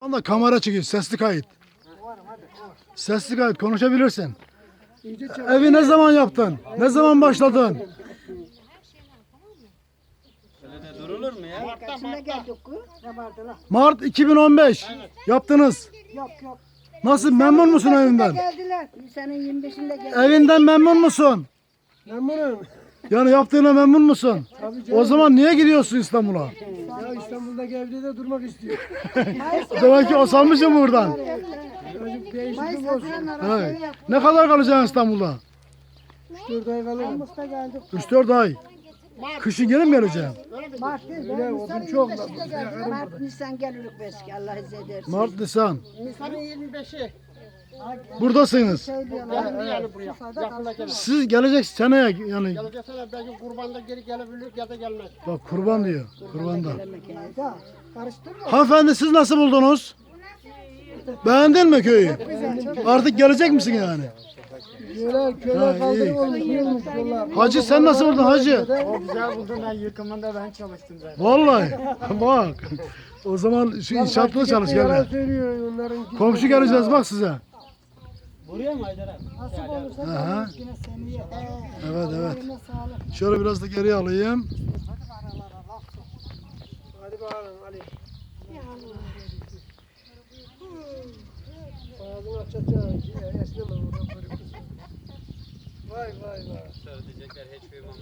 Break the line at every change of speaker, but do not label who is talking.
anda kamera çekiyor. Sesli kayıt. Sesli kayıt konuşabilirsin. Evi ne zaman yaptın? Ne zaman başladın?
Durulur mu ya?
Kaçına geldik kız? Ne vardı lan?
Mart 2015 yaptınız.
Yok yok.
Nasıl memnun musun evinden?
Geldiler. Senin 25'inde geldiler.
Evinden memnun musun?
Memnunum.
Yani yaptığına memnun musun? O zaman niye gidiyorsun İstanbul'a?
Ya İstanbul'daki evde de durmak istiyor.
Demek ki osanmışım buradan.
Çocuk değişiklik olsun.
Evet. Ne kadar kalacaksın İstanbul'da?
4 ay kalırım.
Temmuz'da geldik.
3-4 ay. Kışın gene mi geleceksin?
Mart.
Öyle odun çok
25'inde
da.
geldik. Mart, Nisan gelirük belki Allah izin ederse.
Mart, Nisan.
Nisan'ın 25'i.
Buradasınız. Siz gelecek seneye yani
Gelecek sene belki kurbanda geri gelebilir ya da gelmez.
bak kurban diyor. Kurbanda.
Da, Karıştırma.
Hanımefendi siz nasıl buldunuz? Beğendin mi köyü? Artık gelecek misin yani?
Köyler olmuş yollar.
Hacı sen nasıl buldun hacı?
O güzel buldum ben yıkımında ben çalıştım zaten.
Vallahi bak. O zaman şu inşaatla çalış
Yalan
gel. Komşu geleceğiz bak size.
Buraya mı Haydar abi?
Nasip olursa
Aha.
yine seni ye.
Evet evet.
Eline sağlık.
Şöyle biraz da geriye alayım.
Hadi bakalım Ali. Ağzını aç aç aç. Esneme oradan böyle. Vay vay vay.
Söyleyecekler hiç uyumamış.